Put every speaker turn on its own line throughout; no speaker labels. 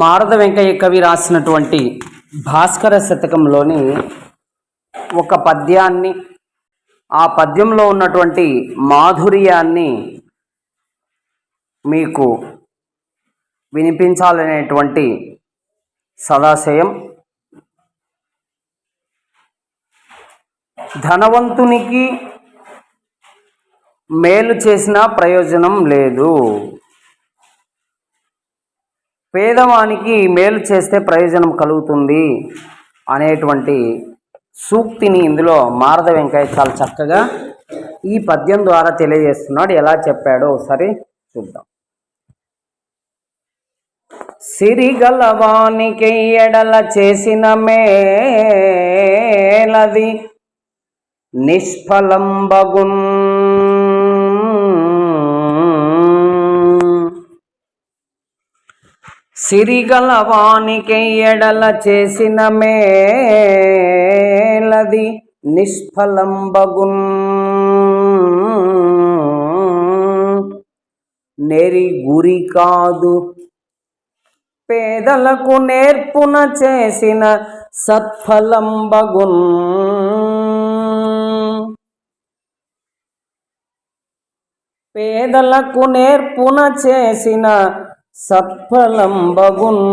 మారద వెంకయ్య కవి రాసినటువంటి భాస్కర శతకంలోని ఒక పద్యాన్ని ఆ పద్యంలో ఉన్నటువంటి మాధుర్యాన్ని మీకు వినిపించాలనేటువంటి సదాశయం. ధనవంతునికి మేలు చేసిన ప్రయోజనం లేదు. పేదవానికి మేలు చేస్తే ప్రయోజనం కలుగుతుంది అనేటువంటి సూక్తిని ఇందులో మారద వెంకయ్య చాలా చక్కగా ఈ పద్యం ద్వారా తెలియజేస్తున్నాడు. ఎలా చెప్పాడో ఒకసారి చూద్దాం. సిరిగలవానికి ఎడల చేసిన మేలది నిష్ఫలం బగున్ సిరిగలవానికి ఎడల చేసిన మేలది నిష్ఫలంబగున్. నెరి గురి కాదు. పేదలకు నేర్పున చేసిన సత్ఫలంబగున్. పేదలకు నేర్పున చేసిన సత్ఫలంబగున్.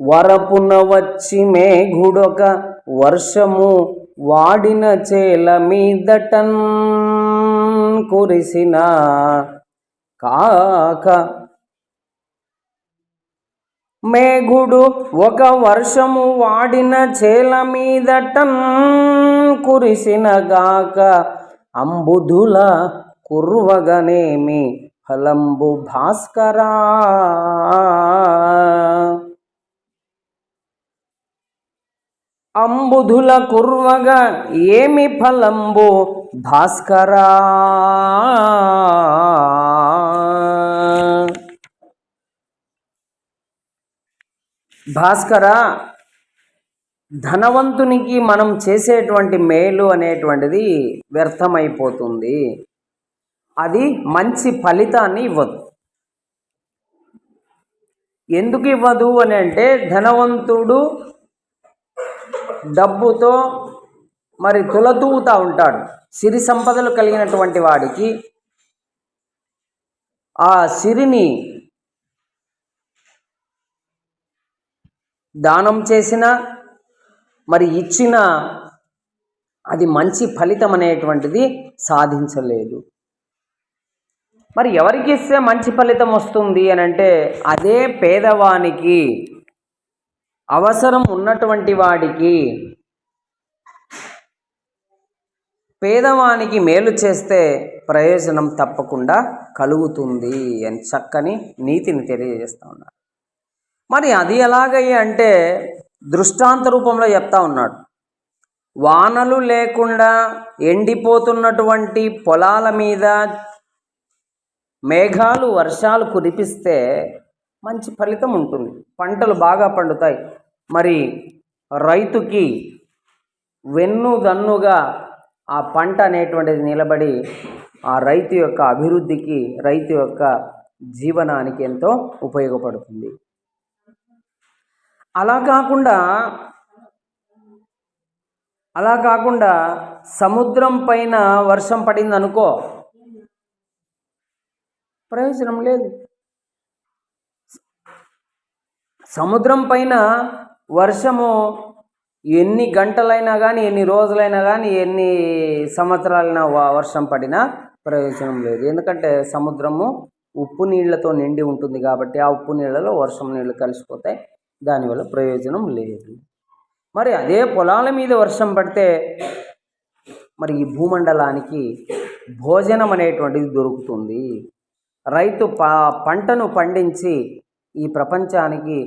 వరపున వచ్చి మేఘుడొక వర్షము వాడిన చేల మీదటన్ కురిసిన కాక. మేఘుడు ఒక వర్షము వాడిన చేల మీదటన్ కురిసిన గాక అంబుధుల కుర్వగనేమి ఫలంబు భాస్కరా. అంబుధుల కుర్వగా ఏమి ఫలంబు భాస్కరా. భాస్కర ధనవంతునికి మనం చేసేటువంటి మేలు అనేటువంటిది వ్యర్థమైపోతుంది. అది మంచి ఫలితాన్ని ఇవ్వదు. ఎందుకు ఇవ్వదు అని అంటే ధనవంతుడు డబ్బుతో మరి తులతూగుతూ ఉంటాడు. సిరి సంపదలు కలిగినటువంటి వాడికి ఆ సిరిని దానం చేసిన మరి ఇచ్చిన అది మంచి ఫలితం అనేటువంటిది సాధించలేదు. మరి ఎవరికి ఇస్తే మంచి ఫలితం వస్తుంది అని అంటే అదే పేదవానికి అవసరం ఉన్నటువంటి వాడికి పేదవానికి మేలు చేస్తే ప్రయోజనం తప్పకుండా కలుగుతుంది అని చక్కని నీతిని తెలియజేస్తూ ఉన్నారు మరి అది ఎలాగయ్యి అంటే దృష్టాంత రూపంలో చెప్తా ఉన్నాడు. వానలు లేకుండా ఎండిపోతున్నటువంటి పొలాల మీద మేఘాలు వర్షాలు కురిపిస్తే మంచి ఫలితం ఉంటుంది. పంటలు బాగా పండుతాయి. మరి రైతుకి వెన్నుదన్నుగా ఆ పంట అనేటువంటిది నిలబడి ఆ రైతు యొక్క అభివృద్ధికి రైతు యొక్క జీవనానికి ఎంతో ఉపయోగపడుతుంది. అలా కాకుండా అలా కాకుండా సముద్రం పైన వర్షం పడింది అనుకో ప్రయోజనం లేదు. సముద్రం పైన వర్షము ఎన్ని గంటలైనా కానీ ఎన్ని రోజులైనా కానీ ఎన్ని సంవత్సరాలైనా వర్షం పడినా ప్రయోజనం లేదు. ఎందుకంటే సముద్రము ఉప్పు నీళ్ళతో నిండి ఉంటుంది కాబట్టి ఆ ఉప్పు నీళ్ళలో వర్షం నీళ్ళు కలిసిపోతాయి. దానివల్ల ప్రయోజనం లేదు. మరి అదే పొలాల మీద వర్షం పడితే మరి ఈ భూమండలానికి భోజనం అనేటువంటిది దొరుకుతుంది. రైతు ప పంటను పండించి ఈ ప్రపంచానికి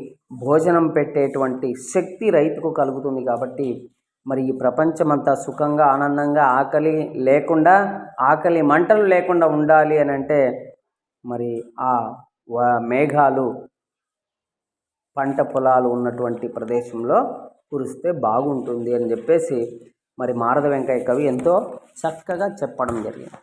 భోజనం పెట్టేటువంటి శక్తి రైతుకు కలుగుతుంది కాబట్టి మరి ఈ ప్రపంచమంతా సుఖంగా ఆనందంగా ఆకలి లేకుండా ఆకలి మంటలు లేకుండా ఉండాలి అని అంటే మరి ఆ మేఘాలు పంట పొలాలు ఉన్నటువంటి ప్రదేశంలో కురిస్తే బాగుంటుంది అని చెప్పేసి మరి మారద వెంకయ్య కవి ఎంతో చక్కగా చెప్పడం జరిగింది.